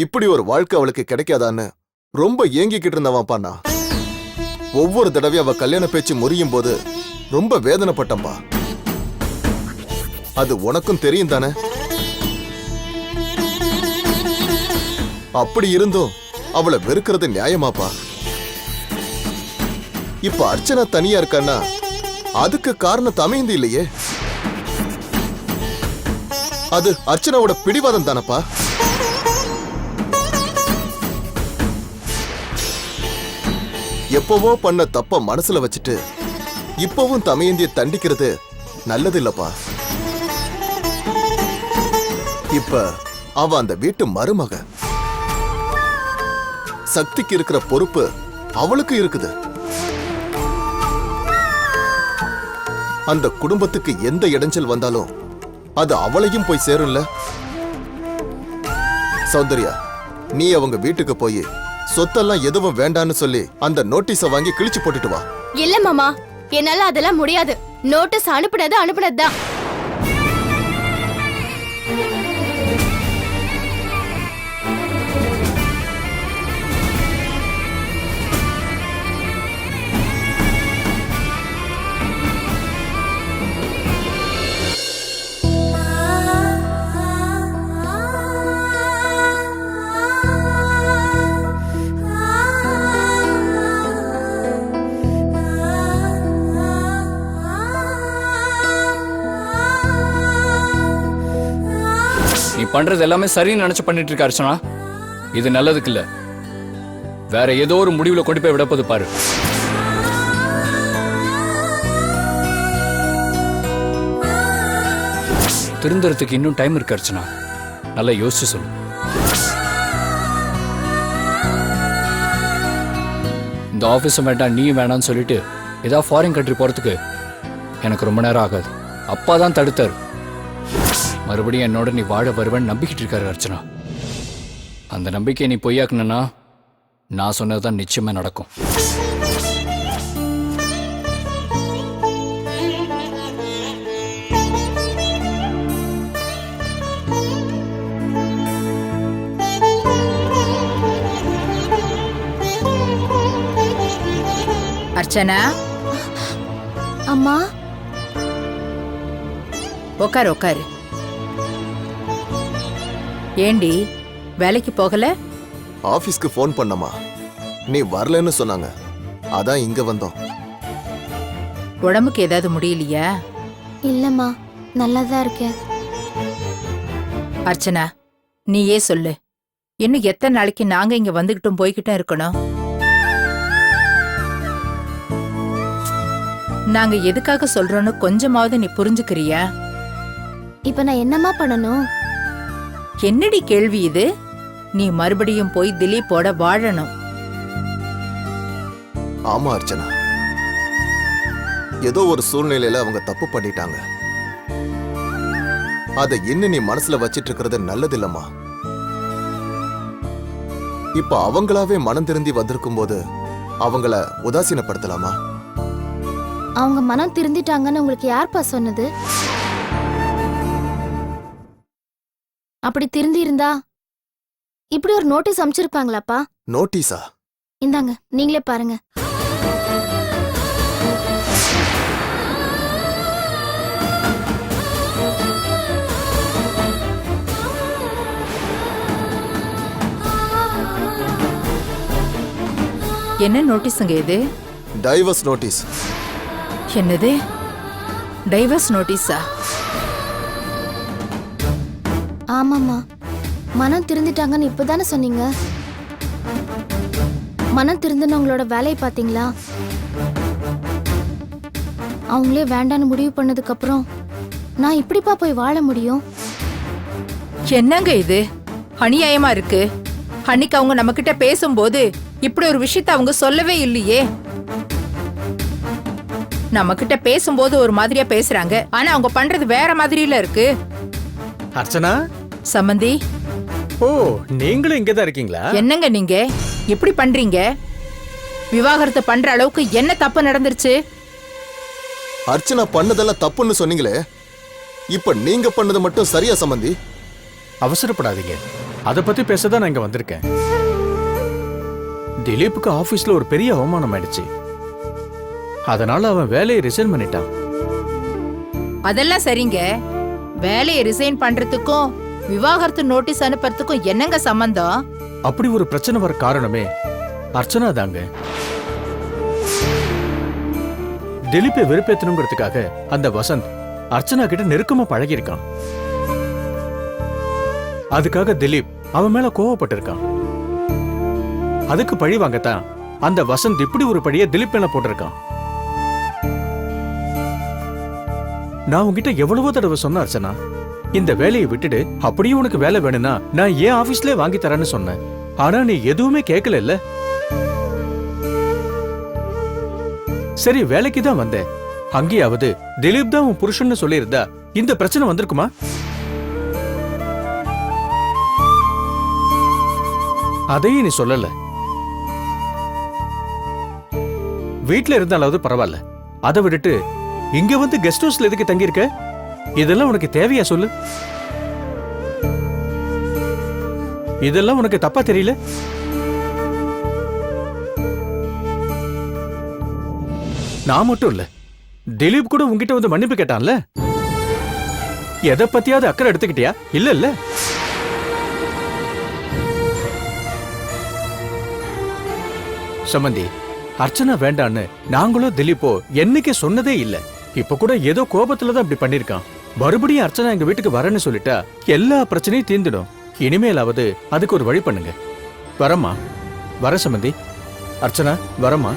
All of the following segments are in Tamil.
இப்படி ஒரு வாழ்க்கை அவளுக்கு கிடைக்காதான்னு ரொம்ப ஏங்கிக்கிட்டு இருந்தவன்ப்பா நான் ஒவ்வொரு தடவையும் அவ கல்யாண பேச்சு முறியும் போது ரொம்ப வேதனைப்பட்டம்பா. அது உனக்கும் தெரியும் தானே? அப்படி இருந்தும் அவளை வெறுக்கிறது நியாயமாப்பா. இப்ப அர்ச்சனா தனியா இருக்கான்னா அதுக்கு காரணம் தமைந்து இல்லையே? அது அர்ச்சனாவோட பிடிவாதம் தானப்பா? எப்பவோ பண்ண தப்ப மனசுல வச்சுட்டு இப்பவும் தமையந்திய தண்டிக்கிறது நல்லது இல்லப்பா இப்ப அவ அந்த வீட்டு மருமக. சக்திக்கு இருக்கிற பொறுப்பு அவளுக்கு இருக்குது. அந்த குடும்பத்துக்கு எந்த இடைஞ்சல் வந்தாலும் அது அவளையும் போய் சேரும்ல. சௌந்தர்யா நீ அவங்க வீட்டுக்கு போய் சொத்தெல்லாம் எதுவும் வேண்டான்னு சொல்லி அந்த நோட்டீஸ வாங்கி கிழிச்சு போட்டுட்டு வா. இல்ல மாமா என்னால அதெல்லாம் முடியாது. நோட்டீஸ் அனுப்புனது அனுப்புனதுதான். பண்றது எல்லாமே சரின்னு நினைச்சு பண்ணிட்டு இருக்க அர்ச்சனா. இது நல்லதுக்கு இல்ல வேற ஏதோ ஒரு முடிவுல கொண்டு போய் விடப்போது பாரு. திருந்துறதுக்கு இன்னும் டைம் இருக்கு அர்ச்சனா. நல்லா யோசிச்சு சொல்லு. இந்த ஆஃபீஸும் வேண்டாம் நீயும் வேணாம்னு சொல்லிட்டு ஏதாவது ஃபாரின் கண்ட்ரி போறதுக்கு எனக்கு ரொம்ப நேரம் ஆகாது. அப்பா தான் தடுத்தார். மறுபடியும் என்னோட நீ வாழ வருவேன்னு நம்பிக்கிட்டு இருக்காரு அர்ச்சனா. அந்த நம்பிக்கையை நீ பொய்யாக்குனா நான் சொன்னதுதான் நிச்சயமா நடக்கும். அர்ச்சனா? அம்மா? உக்கார் உக்காரு. ஏண்டி வேலைக்கு போகல? ஆபீஸ்க்கு ஃபோன் பண்ணமா நீ வரலன்னு சொன்னாங்க. அதான் இங்க வந்தோம். உடம்புக்கு ஏதாவது முடியலையா? இல்லம்மா நல்லா தான் இருக்கேன் அர்ச்சனா நீயே சொல்லு. இன்னும் எத்தனை நாளைக்கு நாங்க இங்க வந்துகிட்டும் போய்கிட்டும் இருக்கணும்? நாங்க எதுக்காக சொல்றோம்னு கொஞ்சமாவது நீ புரிஞ்சுக்கிறியா? இப்ப நான் என்னம்மா பண்ணணும்? என்னடி கேள்வி இது? நீ மறுபடியும் போய் திலீப்போட வாழணும். ஆமா அர்ச்சனா. ஏதோ ஒரு சூழ்நிலையில அவங்க தப்பு பண்ணிட்டாங்க. அதை இன்னும் நீ மனசுல வச்சிட்டு இருக்கிறது நல்லதில்லம்மா. இப்ப அவங்களாவே மனம் திருந்தி வந்திருக்கும் போது அவங்கள உதாசீனப்படுத்தலாமா? அவங்க மனம் திருந்திட்டாங்கன்னு உங்களுக்கு யார்ப்பா சொன்னது? அப்படி திருந்தி இருந்தா இப்படி ஒரு நோட்டீஸ் அனுப்பிச்சிருப்பாங்களாப்பா நோட்டீஸா? இந்தாங்க நீங்களே பாருங்க. என்ன நோட்டீஸுங்க இது? Divorce notice. என்னது? டைவர்ஸ் நோட்டீஸா? ஆமாம்மா. மனம் திருந்திட்டாங்கன்னு இப்பதானே சொன்னீங்க? மனம் திருந்தினவங்களோட வேலையை பாத்தீங்களா அவங்களே வேண்டான்னு முடிவு பண்ணதுக்கு அப்புறம் நான் இப்படிப்பா போய் வாழ முடியும்? என்னங்க இது? அநியாயமா இருக்கு. அன்னைக்கு அவங்க நம்ம கிட்ட பேசும்போது இப்படி ஒரு விஷயத்த அவங்க சொல்லவே இல்லையே. நம்ம கிட்ட பேசும்போது ஒரு மாதிரியா பேசுறாங்க. ஆனா அவங்க பண்றது வேற மாதிரில இருக்கு. அர்ச்சனா? சம்மந்தி ஓ நீங்களும் இங்கே தான் இருக்கீங்களா? என்னங்க நீங்க? இப்படி பண்றீங்க? விவாகரத்து பண்ற அளவுக்கு என்ன தப்பு நடந்துருச்சு? அர்ச்சனா பண்ணதெல்லாம் தப்புன்னு சொன்னீங்களே. இப்ப நீங்க பண்ணது மட்டும் சரியா சம்பந்தி அவசரப்படாதீங்க. அதை பத்தி பேச தான் நான் இங்க வந்திருக்கேன். திலீப்புக்கு ஆபீஸ்ல ஒரு பெரிய அவமானம் ஆயிடுச்சு. அதனால அவன் வேலையை ரிசைன் பண்ணிட்டான். அதெல்லாம் சரிங்க. வேலையை ரிசைன் பண்றதுக்கும் விவாகரத்து நோட்டீஸ் அனுப்புறதுக்கும் என்னங்க சம்பந்தம்? அப்படி ஒரு பிரச்சனை வர காரணமே அர்ச்சனா தாங்க. திலீப்பை வெறுப்பேற்றணுங்கிறதுக்காக அந்த வசந்த் அர்ச்சனா கிட்ட நெருக்கமா பழகியிருக்கான். அதுக்காக திலீப் அவன் மேல கோவப்பட்டிருக்கான். அதுக்கு பழி வாங்கத்தான் அந்த வசந்த் இப்படி ஒரு பழிய திலீப் மேல போட்டிருக்கான். நான் உன்கிட்ட எவ்வளவோ தடவை சொன்ன அர்ச்சனா இந்த வேலையை விட்டுடு அப்படியே உனக்கு வேலை வேணும்னா நான் ஏன் ஆபீஸ்ல வாங்கி தரேன்னு சொன்னேன். ஆனா நீ எதுவுமே கேட்கல இல்ல? சரி வேலைக்கு தான் வந்தேன். அங்கேயாவது திலீப் தான் உன் புருஷன்னு சொல்லியிருந்தா இந்த பிரச்சனை வந்திருக்குமா? அதையும் நீ சொல்லல. வீட்டுல இருந்தாலாவது பரவாயில்ல. அதை விட்டுட்டு இங்க வந்து கெஸ்ட் ஹவுஸ்ல எதுக்கு தங்கியிருக்க? இதெல்லாம் உனக்கு தேவையா சொல்லு? இதெல்லாம் உனக்கு தப்பா தெரியல? நான் மட்டும் இல்ல திலீப் கூட உங்ககிட்ட வந்து மன்னிப்பு கேட்டான்ல? எதை பத்தியாவது அக்கறை எடுத்துக்கிட்டியா? இல்ல இல்ல. சமந்தி அர்ச்சனா வேண்டான்னு நாங்களும் திலீப்போ என்னைக்கு சொன்னதே இல்ல. இப்ப கூட ஏதோ கோபத்துல தான் இப்படி பண்ணிருக்கான் மறுபடியும் அர்ச்சனா எங்க வீட்டுக்கு வரேன்னு சொல்லிட்டா எல்லா பிரச்சனையும் தீர்ந்துடும். இனிமேலாவது அதுக்கு ஒரு வழி பண்ணுங்க. வரம்மா. வர சமந்தி. அர்ச்சனா வரம்மா.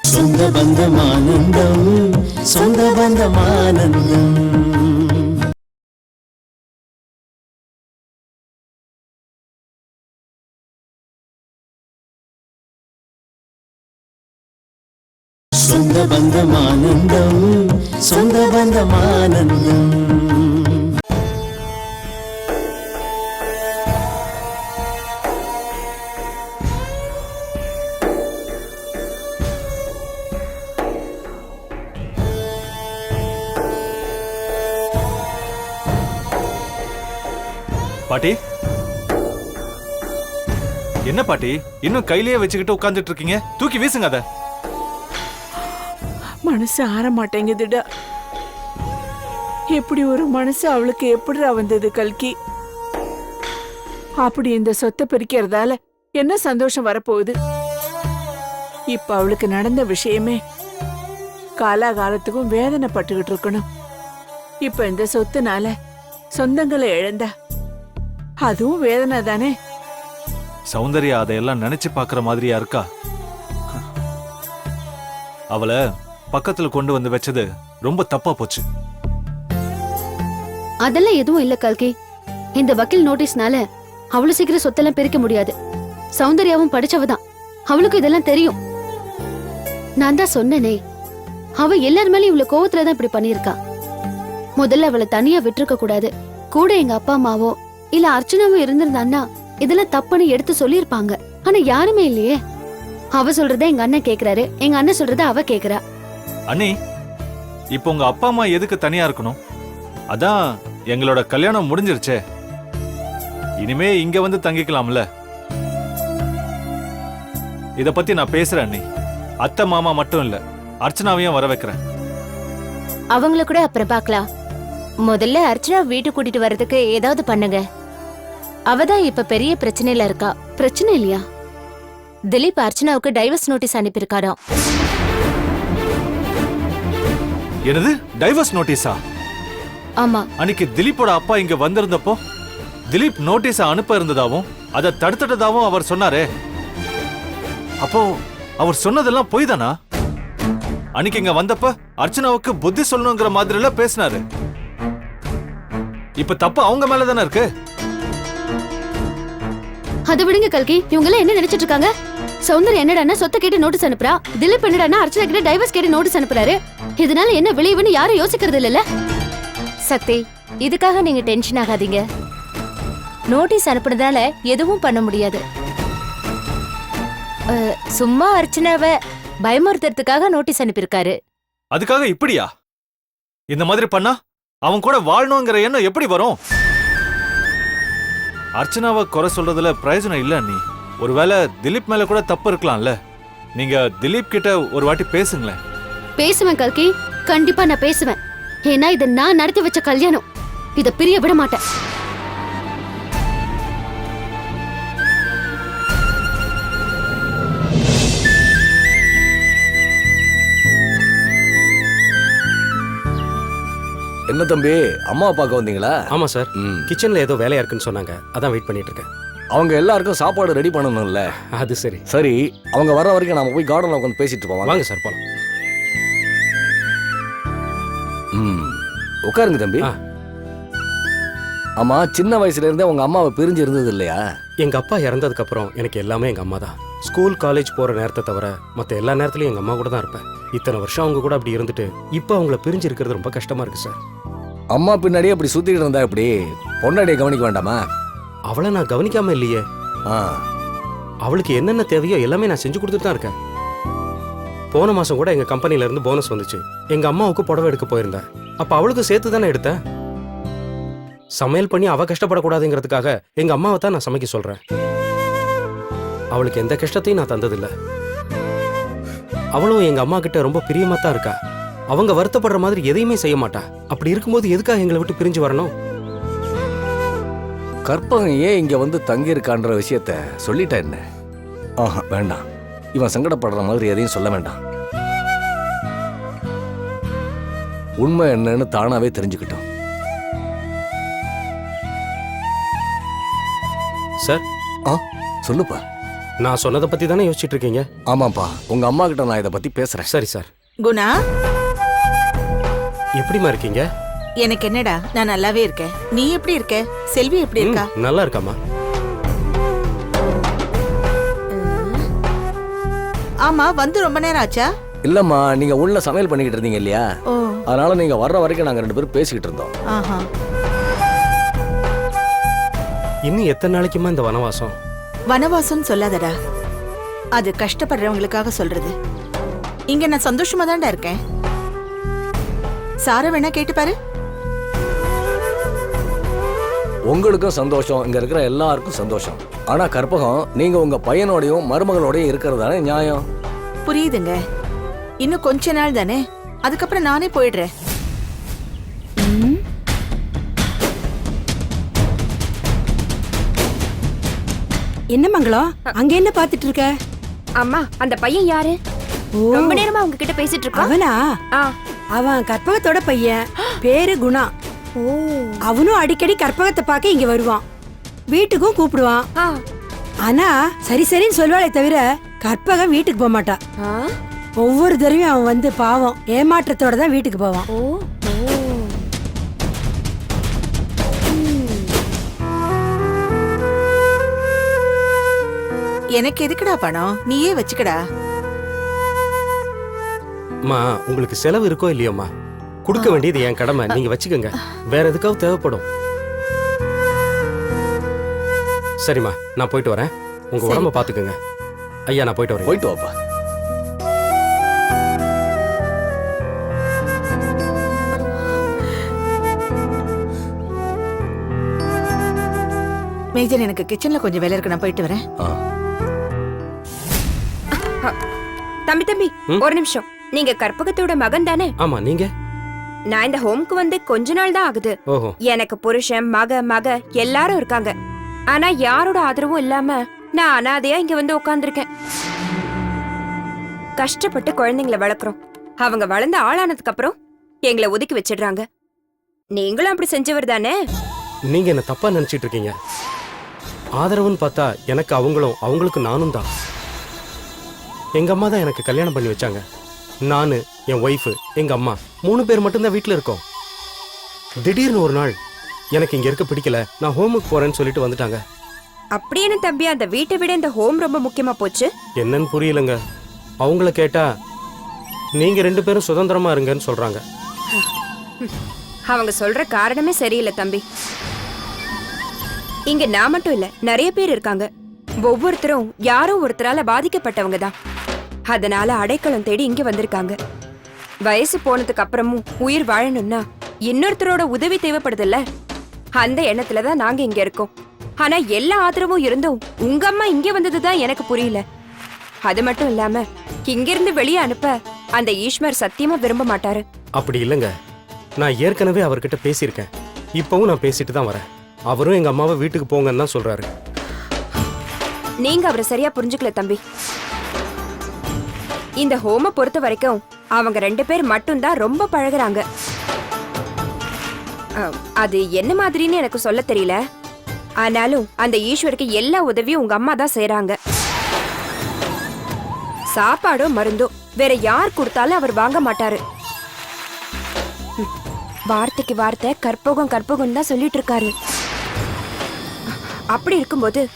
சொந்த பந்தமானந்தம் சொந்த பந்தமானந்தம் சொந்த பந்தமானந்தம் சொந்த பந்தமானந்தம். பாட்டி? என்ன பாட்டி? இன்னும் கையிலேயே வச்சுக்கிட்டு உட்கார்ந்துட்டு இருக்கீங்க? தூக்கி வீசுங்க அத. மனசு ஆற மாட்டேங்குதுடா. எப்படி ஒரு மனசு அவளுக்கு எப்படிடா வந்தது கல்கி? அப்படி இந்த சொத்தை பிரிக்கிறதால என்ன சந்தோஷம் வரப்போகுது? இப்ப அவளுக்கு நடந்த விஷயமே காலாகாலத்துக்கும் வேதனைப்பட்டுக்கிட்டு இருக்கணும். இப்ப இந்த சொத்துனால சொந்தங்களை இழந்தா அதுவும் வேதனை தானே? சௌந்தர்யா அதையெல்லாம் நினைச்சு பார்க்குற மாதிரியா இருக்கா? அவளை பக்கத்துல கொண்டு வந்து வச்சது ரொம்ப தப்பா போச்சு. அதெல்லாம் எதுவும் இல்ல கல்கி. இந்த வக்கீல் நோட்டீஸ்னால அவ்வளவு சீக்கிரம் சொத்தெல்லாம் பிரிக்க முடியாது. சௌந்தர்யாவும் படிச்சவ தான் இதெல்லாம் தெரியும். நான் தான் சொன்னனே அவ எல்லார் மேலயும் இவ்வளவு கோவத்துல தான் இப்படி பண்ணிருக்கா முதல்ல அவளை தனியா விட்டுருக்க கூடாது. கூட எங்க அப்பா அம்மாவோ இல்ல அர்ச்சனாவோ இருந்திருந்தான்னா இதெல்லாம் தப்புன்னு எடுத்து சொல்லியிருப்பாங்க. ஆனா யாருமே இல்லையே. அவ சொல்றத எங்க அண்ணன் கேக்குறாரு. எங்க அண்ணன் சொல்றத அவ கேக்குறா. அண்ணி இப்போ உங்க அப்பா அம்மா எதுக்கு தனியா இருக்கணும்? அதான் எங்களோட கல்யாணம் முடிஞ்சிருச்சே. இனிமே இங்க வந்து தங்கிக்கலாம்ல. இத பத்தி நான் பேசுறேன் அண்ணி. அத்தை மாமா மட்டும் இல்ல அர்ச்சனாவையும் வர வைக்கிறேன். அவங்கள கூட அப்புறம் பார்க்கலாம். முதல்ல அர்ச்சனா வீட்டுக்கு கூட்டிட்டு வர்றதுக்கு ஏதாவது பண்ணுங்க. அவ தான் இப்ப பெரிய பிரச்சனையில இருக்கா. பிரச்சனை இல்லையா? திலீப் அர்ச்சனாவுக்கு டைவர்ஸ் நோட்டீஸ் அனுப்பியிருக்காராம். என்னது? டைவர்ஸ் நோட்டீஸா ஆமா. அன்னைக்கு திலீப்போட அப்பா இங்க வந்திருந்தப்போ திலீப் நோட்டீஸ அனுப்ப இருந்ததாவும் அதை தடுத்துட்டதாவும் அவர் சொன்னாரே. அப்போ அவர் சொன்னதெல்லாம் பொய் தானா அன்னைக்கு இங்க வந்தப்ப அர்ச்சனாவுக்கு புத்தி சொல்லணுங்கிற மாதிரி எல்லாம் பேசினாரு. இப்ப தப்பு அவங்க மேல தானே இருக்கு? அதை விடுங்க கல்கி. இவங்க எல்லாம் என்ன நினைச்சிட்டு இருக்காங்க? சௌந்தர்யா என்னடான்னா சொத்தை கேட்டு நோட்டீஸ் அனுப்புறா. திலீப் என்னடான்னா அர்ச்சனா கிட்ட டைவர்ஸ் கேட்டு நோட்டீஸ் அனுப்புறாரு. இதனால என்ன விளைவுன்னு யாரும் யோசிக்கிறது இல்லல்ல சக்தி இதுக்காக நீங்க டென்ஷன் ஆகாதீங்க. நோட்டீஸ் அனுப்புனதால எதுவும் பண்ண முடியாது. அஹ், சும்மா அர்ச்சனாவை பயமுறுத்துறதுக்காக நோட்டீஸ் அனுப்பியிருக்காரு. அதுக்காக இப்படியா? இந்த மாதிரி பண்ணா அவன் கூட வாழணுங்கிற எண்ணம் எப்படி வரும்? அர்ச்சனாவை குறை சொல்றதுல பிரயோஜனம் இல்ல நீ. ஒருவேளை திலீப் மேல கூட தப்பு இருக்கலாம்ல. நீங்க திலீப் கிட்ட ஒரு வாட்டி பேசுங்களேன். பேசுவேன் கல்கி கண்டிப்பா நான் பேசுவேன். ஏன்னா இது நான் நடத்தி வச்ச கல்யாணம். இத பிரிய விட மாட்டேன். என்ன தம்பி அம்மா பார்க்க வந்தீங்களா? ஆமா சார். ம். கிச்சன்ல ஏதோ வேலையா இருக்குன்னு சொன்னாங்க. அதான் வெயிட் பண்ணிட்டு இருக்கேன். அவங்க எல்லாருக்கும் சாப்பாடு ரெடி பண்ணணும்ல. அது சரி. சரி அவங்க வர வரைக்கும் நாம போய் கார்டன்ல உட்காந்து பேசிட்டு போவாங்க வாங்க சார் போலாம். உட்காருங்க தம்பி. ஆமா சின்ன வயசுல இருந்தே உங்க அம்மாவை பிரிஞ்சு இருந்தது இல்லையா? எங்க அப்பா இறந்ததுக்கு அப்புறம் எனக்கு எல்லாமே எங்க அம்மா தான். ஸ்கூல் காலேஜ் போற நேரத்தை தவிர மத்த எல்லா நேரத்துலயும் எங்க அம்மா கூட தான் இருப்பேன். இத்தனை வருஷம் அவங்க கூட அப்படி இருந்துட்டு இப்போ அவங்கள பிரிஞ்சு இருக்கிறது ரொம்ப கஷ்டமா இருக்கு சார் அம்மா பின்னாடியே அப்படி சுத்திட்டு இருந்தா எப்படி? பொண்டாடியை கவனிக்க வேண்டாமா? அவளை நான் கவனிக்காம இல்லையே. ஆ. அவளுக்கு என்னென்ன தேவையோ எல்லாமே நான் செஞ்சு கொடுத்துட்டு தான் இருக்கேன். போன மாசம் கூட எங்க கம்பெனில இருந்து போனஸ் வந்துச்சு. எங்க அம்மாவுக்கு புடவை எடுக்க போயிருந்தேன். அப்ப அவளுக்கு சேர்த்து தானே எடுத்தேன் சமையல் பண்ணி அவ கஷ்டப்படக்கூடாதுங்கிறதுக்காக எங்க அம்மாவை தான் நான் சமைக்க சொல்றேன். அவளுக்கு எந்த கஷ்டத்தையும் நான் தந்ததில்ல. அவளும் எங்க அம்மா கிட்ட ரொம்ப பிரியமா தான் இருக்கா. அவங்க வருத்தப்படுற மாதிரி எதையுமே செய்ய மாட்டா. அப்படி இருக்கும்போது எதுக்காக எங்களை விட்டு பிரிஞ்சு வரணும்? கற்பகம் ஏன் இங்க வந்து தங்கி இருக்கான்ற விஷயத்த சொல்லிட்டா என்ன? ஆஹா வேண்டாம். இவன் சங்கடப்படுற மாதிரி எதையும் சொல்ல வேண்டாம். உண்மை என்னன்னு தானாவே தெரிஞ்சுக்கிட்டோம். சார்? சொல்லுப்பா. நான் சொன்னதை பத்தி தானே யோசிச்சுட்டு இருக்கீங்க? ஆமாப்பா உங்க அம்மா கிட்ட நான் இதை பத்தி பேசுறேன். சரி சார். குணா? எப்படிமா இருக்கீங்க? எனக்கு என்னடா நான் நல்லாவே இருக்கேன். நீ எப்படி இருக்க? செல்வி எப்படி ம், இருக்கா நல்லா இருக்காமா ஆமா வந்து ரொம்ப நேரம் ஆச்சா? இல்லம்மா நீங்க உள்ள சமையல் பண்ணிக்கிட்டு இருந்தீங்க இல்லையா? ஓ அதனால நீங்க வர்ற வரைக்கும் நாங்க ரெண்டு பேரும் பேசிக்கிட்டு இருந்தோம். ஆஹா. இன்னும் எத்தனை நாளைக்குமா இந்த வனவாசம்? வனவாசம் சொல்லாதடா. அது கஷ்டப்படுறவங்களுக்காக சொல்றது. இங்க நான் சந்தோஷமா தான்டா இருக்கேன். சார வேணா கேட்டு பாரு. உங்களுக்கும் சந்தோஷம் இங்க இருக்கிற எல்லாருக்கும் சந்தோஷம். ஆனா கற்பகம் நீங்க உங்க பையனோடையும் மருமகளோடையும் இருக்கிறது தானே நியாயம்? புரியுதுங்க. இன்னும் கொஞ்ச நாள் தானே? அதுக்கப்புறம் நானே போயிடுறேன். என்ன மங்களம் அங்க என்ன பாத்துட்டு இருக்க? அம்மா அந்த பையன் யாரு? ரொம்ப நேரமா அவங்க கிட்ட பேசிட்டு இருக்கோம் அவனா? ஆ. அவன் கற்பகத்தோட பையன். பேரு குணா. அவனும் அடிக்கடி கற்பகத்தை பார்க்க இங்க வருவான். வீட்டுக்கும் கூப்பிடுவான். ஆ. ஆனா சரி சரின்னு சொல்லுவாளே தவிர கற்பகம் வீட்டுக்கு போக மாட்டா ஆ? ஒவ்வொரு தடவையும் அவன் வந்து பாவம் ஏமாற்றத்தோட தான் வீட்டுக்கு போவான். ஓ ஓ. எனக்கு எதுக்குடா பணம்? நீயே வச்சுக்கடா. அம்மா உங்களுக்கு செலவு இருக்கோ இல்லையோம்மா? கொடுக்க வேண்டியது என் கடமை. நீங்க வச்சுக்கோங்க. வேற எதுக்காவது தேவைப்படும். சரிம்மா நான் போயிட்டு வரேன். உங்க உடம்ப பாத்துக்கோங்க. ஐயா நான் போயிட்டு வரேன். போயிட்டு வாப்பா. மேஜர் எனக்கு கிச்சன்ல கொஞ்சம் வேலை இருக்கு. நான் போயிட்டு வரேன். தம்பி தம்பி? ஒரு நிமிஷம். நீங்க கற்பகத்தோட மகன் தானே? ஆமா நீங்க? நான் இந்த ஹோம்க்கு வந்து கொஞ்ச நாள் தான் ஆகுது. எனக்கு புருஷன் மக மக எல்லாரும் இருக்காங்க. ஆனா யாரோட ஆதரவும் இல்லாம நான் அனாதையா இங்க வந்து உட்கார்ந்திருக்கேன் கஷ்டப்பட்டு குழந்தைங்களை வளர்க்குறோம். அவங்க வளர்ந்து ஆளானதுக்கு அப்புறம் எங்களை ஒதுக்கி வச்சிடுறாங்க. நீங்களும் அப்படி செஞ்சவர் தானே? நீங்க என்ன தப்பா நினைச்சிட்டு இருக்கீங்க? ஆதரவுன்னு பார்த்தா எனக்கு அவங்களும் அவங்களுக்கு நானும் தான். எங்க அம்மா தான் எனக்கு கல்யாணம் பண்ணி வச்சாங்க. நானு என் ஒய்ஃபு எங்க அம்மா மூணு பேர் மட்டும்தான் வீட்டில் இருக்கோம். திடீர்னு ஒரு நாள் எனக்கு இங்க இருக்க பிடிக்கல நான் ஹோமுக்கு போறேன்னு சொல்லிட்டு வந்துட்டாங்க. அப்படி என்ன தம்பி அந்த வீட்டை விட இந்த ஹோம் ரொம்ப முக்கியமா போச்சு? என்னன்னு புரியலங்க. அவங்கள கேட்டா நீங்க ரெண்டு பேரும் சுதந்திரமா இருங்கன்னு சொல்றாங்க. அவங்க சொல்ற காரணமே சரியில்லை தம்பி. இங்க நான் மட்டும் இல்ல நிறைய பேர் இருக்காங்க. ஒவ்வொருத்தரும் யாரோ ஒருத்தரால பாதிக்கப்பட்டவங்க தான். அதனால அடைக்கலம் தேடி இங்க வந்திருக்காங்க. வயசு போனதுக்கு அப்புறமும் உயிர் வாழணும்னா இன்னொருத்தரோட உதவி தேவைப்படுதுல்ல? அந்த எண்ணத்துல தான் நாங்க இங்க இருக்கோம். ஆனா எல்லா ஆதரவும் இருந்தும் உங்க அம்மா இங்க வந்ததுதான் எனக்கு புரியல. அது மட்டும் இல்லாம இங்கிருந்து வெளியே அனுப்ப அந்த ஈஸ்வர் சத்தியமா விரும்ப மாட்டாரு. அப்படி இல்லைங்க. நான் ஏற்கனவே அவர்கிட்ட பேசியிருக்கேன். இப்பவும் நான் பேசிட்டு தான் வரேன். அவரும் எங்க அம்மாவை வீட்டுக்கு போங்கன்னு தான் சொல்றாரு. நீங்க அவரை சரியா புரிஞ்சுக்கல தம்பி. இந்த ஹோம பொறுத்த வரைக்கும் அவங்க ரெண்டு பேர் மட்டும்தான் ரொம்ப பழகுறாங்க. அது என்ன மாதிரின்னு எனக்கு சொல்ல தெரியல. ஆனாலும் அந்த ஈஸ்வருக்கு எல்லா உதவியும் உங்க அம்மா தான் செய்யறாங்க சாப்பாடோ மருந்தோ வேற யார் கொடுத்தாலும் அவர் வாங்க மாட்டாரு. வார்த்தைக்கு வார்த்தை கற்பகம் கற்பகம் தான் சொல்லிட்டு இருக்காரு. அப்படி இருக்கும்போது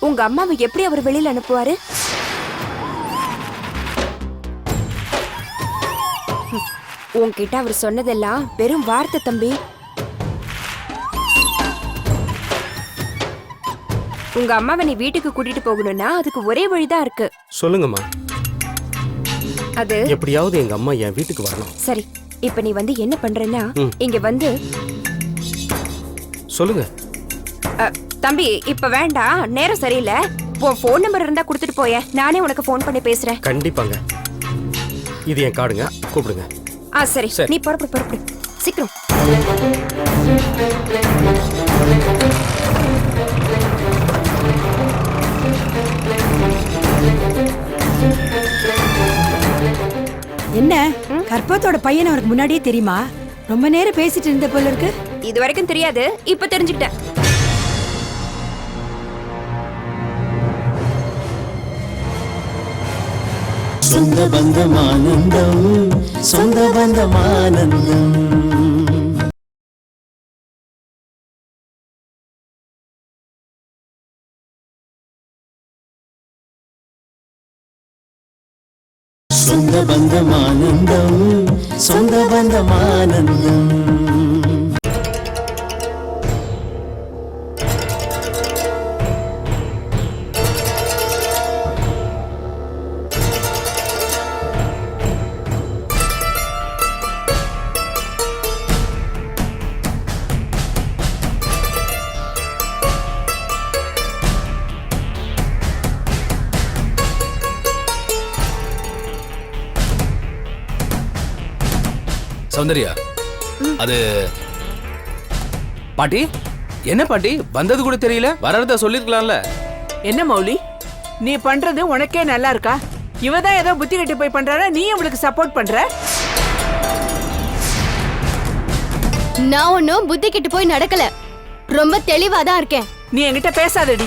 உங்க அம்மாவை எப்படி அவர் வெளியில அனுப்புவாரு? உன்கிட்ட அவர் சொன்னதெல்லாம் வெறும் வார்த்தை தம்பி. உங்க அம்மாவை நீ வீட்டுக்கு கூட்டிட்டு போகணும்னா அதுக்கு ஒரே வழிதான் இருக்கு. சொல்லுங்கம்மா. அது? எப்படியாவது எங்க அம்மா என் வீட்டுக்கு வரணும். சரி இப்ப நீ வந்து என்ன பண்றேன்னா. இங்க வந்து சொல்லுங்க. தம்பி இப்ப வேண்டாம். நேரம் சரியில்லை. உன் ஃபோன் நம்பர் இருந்தா கொடுத்துட்டு போய. நானே உனக்கு ஃபோன் பண்ணி பேசுறேன். கண்டிப்பாங்க. இது என் கார்டுங்க. கூப்பிடுங்க. ஆ சரி. சரி. நீ புறப்படு புறப்படு. சீக்கிரம். என்ன? கற்பகத்தோட பையன் அவருக்கு முன்னாடியே தெரியுமா? ரொம்ப நேரம் பேசிட்டு இருந்த போல இருக்கு. இது வரைக்கும் தெரியாது. இப்ப தெரிஞ்சுக்கிட்டேன். சொந்த பந்தமானந்தம் சொந்த பந்தமானந்தம். சொந்த பந்தமானந்தம் சொந்த பந்தமானந்தம். சௌந்தர்யா அது பாட்டி என்ன பாட்டி வந்தது கூட தெரியல? வர்றத சொல்லிருக்கலாம்ல. என்ன மௌலி நீ பண்றது உனக்கே நல்லா இருக்கா? இவ தான் ஏதோ புத்தி கட்டி போய் பண்றானா நீ அவளுக்கு சப்போர்ட் பண்ற? நான் ஒன்னும் புத்தி கிட்டு போய் நடக்கல. ரொம்ப தெளிவா தான் இருக்கேன். நீ என்கிட்ட பேசாதடி.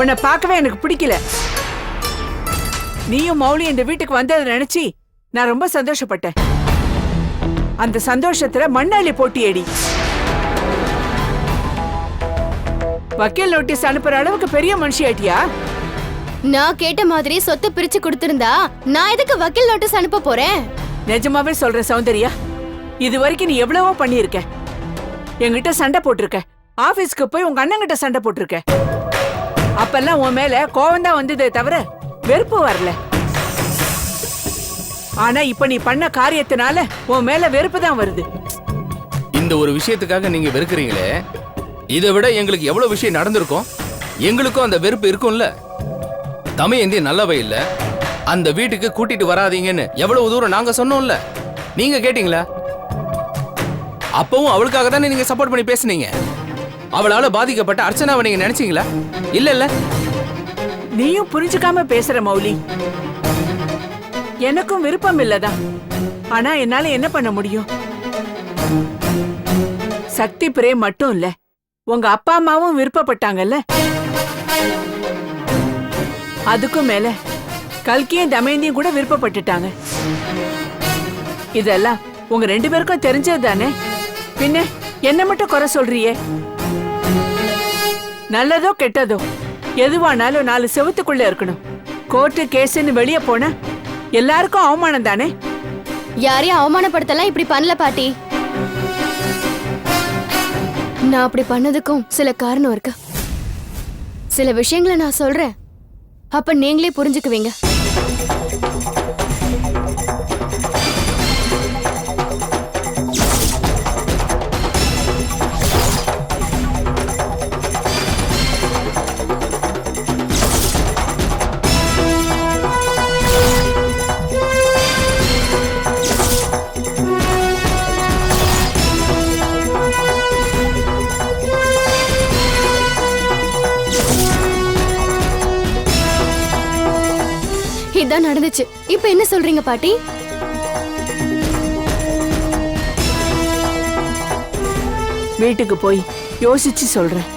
உன்னை பார்க்கவே எனக்கு பிடிக்கல. நீயும் மௌலி இந்த வீட்டுக்கு வந்ததை நினைச்சு நான் ரொம்ப சந்தோஷப்பட்டேன். அந்த சந்தோஷத்துல மண்ணாளி போட்டியடி. வக்கீல் நோட்டீஸ் அனுப்புற அளவுக்கு பெரிய மனுஷி ஆயிட்டியா நான் கேட்ட மாதிரி சொத்து பிரிச்சு கொடுத்திருந்தா நான் எதுக்கு வக்கீல் நோட்டீஸ் அனுப்ப போறேன்? நிஜமாவே சொல்ற சௌந்தர்யா இது வரைக்கும் நீ எவ்வளவோ பண்ணியிருக்க. என்கிட்ட சண்டை போட்டிருக்க. ஆபீஸ்க்கு போய் உங்க அண்ணங்கிட்ட சண்டை போட்டிருக்க. அப்பெல்லாம் உன் மேல கோவம் தான் வந்ததே தவிர வெறுப்பு வரல. ஆனா இப்ப நீ பண்ண காரியத்தினால உன் மேல வெறுப்பு தான் வருது. இந்த ஒரு விஷயத்துக்காக நீங்க வெறுக்கிறீங்களே இதை விட எங்களுக்கு எவ்வளவு விஷயம் நடந்திருக்கும்? எங்களுக்கும் அந்த வெறுப்பு இருக்கும்ல? தமையந்தி நல்லவை இல்ல. அந்த வீட்டுக்கு கூட்டிட்டு வராதீங்கன்னு எவ்வளவு தூரம் நாங்க சொன்னோம்ல? நீங்க கேட்டீங்களா? அப்பவும் அவளுக்காக தானே நீங்க சப்போர்ட் பண்ணி பேசுனீங்க? அவளால பாதிக்கப்பட்ட அர்ச்சனாவை நீங்க நினைச்சீங்களா? இல்ல இல்ல. நீயும் புரிஞ்சுக்காம பேசுற மௌலி. எனக்கும் விருப்பம் இல்லதான் ஆனா என்னால என்ன பண்ண முடியும்? சக்தி பிரே மட்டும் இல்ல உங்க அப்பா அம்மாவும் விருப்பப்பட்டாங்கல்ல? அதுக்கும் மேல கல்கியும் தமயந்தியும் கூட விருப்பப்பட்டுட்டாங்க. இதெல்லாம் உங்க ரெண்டு பேருக்கும் தெரிஞ்சது தானே பின்ன என்ன மட்டும் குறை சொல்றியே? நல்லதோ கெட்டதோ எதுவானாலும் நாலு செவத்துக்குள்ள இருக்கணும். கோர்ட்டு கேஸ்ன்னு வெளியே போனா எல்லாருக்கும் அவமானம் தானே? யாரையும் அவமானப்படுத்தலாம் இப்படி பண்ணல பாட்டி. நான் அப்படி பண்ணதுக்கும் சில காரணம் இருக்கு. சில விஷயங்களை நான் சொல்றேன். அப்ப நீங்களே புரிஞ்சுக்குவீங்க. இதான் நடந்துச்சு. இப்ப என்ன சொல்றீங்க பாட்டி? வீட்டுக்கு போய் யோசிச்சு சொல்றேன்.